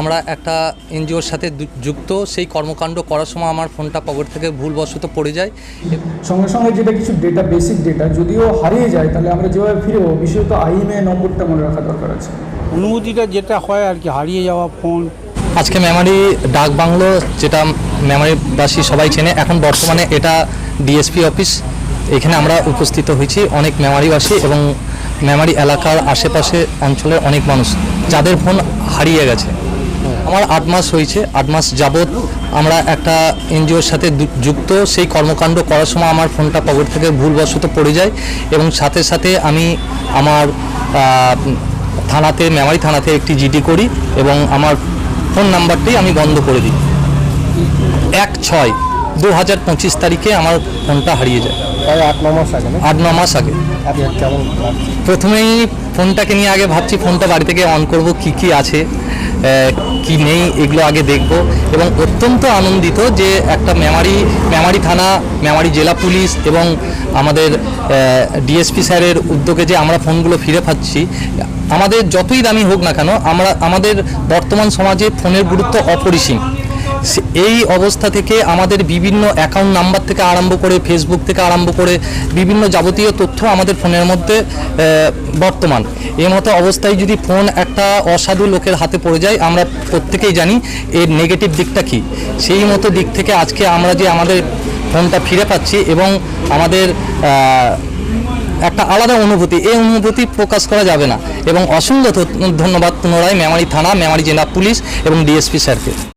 আমরা একটা এনজিওর সাথে যুক্ত সেই কর্মকাণ্ড করার সময় আমার ফোনটা পকেট থেকে ভুলবশত পড়ে যায়। সঙ্গে সঙ্গে যেটা কিছু ডেটা বেসিক ডেটা যদিও হারিয়ে যায় তাহলে আমরা যেভাবে ফিরে পাবো বিশেষত আইএমএ নম্বরটা মনে রাখা দরকার আছে। অনুমতিটা যেটা হয় আর কি হারিয়ে যাওয়া ফোন আজকে মেমারি ডাক বাংলো যেটা মেমারিবাসী সবাই চেনে এখন বর্তমানে এটা ডিএসপি অফিস এখানে আমরা উপস্থিত হয়েছি অনেক মেমারিবাসী এবং মেমারি এলাকার আশেপাশে অঞ্চলের অনেক মানুষ যাদের ফোন হারিয়ে গেছে। আমার আট মাস হয়েছে আট মাস যাবৎ আমরা একটা এনজিওর সাথে যুক্ত। সেই কর্মকাণ্ড করার সময় আমার ফোনটা পকেট থেকে ভুলবশত পড়ে যায় এবং সাথে সাথে আমি আমার থানাতে মেমারি থানাতে একটি জিডি করি এবং আমার ফোন নাম্বারটি আমি বন্ধ করে দিই। এক ছয় দু হাজার পঁচিশ তারিখে আমার ফোনটা হারিয়ে যায়। আট ন মাস আগে আট ন মাস আগে। লাগছে? প্রথমেই ফোনটাকে নিয়ে আগে ভাবছি ফোনটা বাড়ি থেকে অন করব কি কি আছে। কি নেই, এগুলো আগে দেখব। এবং অত্যন্ত আনন্দিত যে একটা মেমারি মেমারি থানা, মেমারি জেলা পুলিশ এবং আমাদের ডিএসপি স্যারের উদ্যোগে যে আমরা ফোনগুলো ফিরে পাচ্ছি, আমাদের যতই দামি হোক না কেন, আমরা, আমাদের বর্তমান সমাজে ফোনের গুরুত্ব অপরিসীম। এই অবস্থা থেকে আমাদের বিভিন্ন অ্যাকাউন্ট নাম্বার থেকে আরম্ভ করে ফেসবুক থেকে আরম্ভ করে বিভিন্ন যাবতীয় তথ্য আমাদের ফোনের মধ্যে বর্তমান। এই মতো অবস্থায় যদি ফোন একটা অসাধু লোকের হাতে পড়ে যায়, আমরা প্রত্যেকেই জানি এর নেগেটিভ দিকটা কি। সেই মতো দিক থেকে আজকে আমরা যে আমাদের ফোনটা ফিরে পাচ্ছি এবং আমাদের একটা আলাদা অনুভূতি, এই অনুভূতি প্রকাশ করা যাবে না। এবং অসংখ্য ধন্যবাদ পুনরায় মেমারি থানা, মেমারি জেলা পুলিশ এবং ডিএসপি স্যারকে।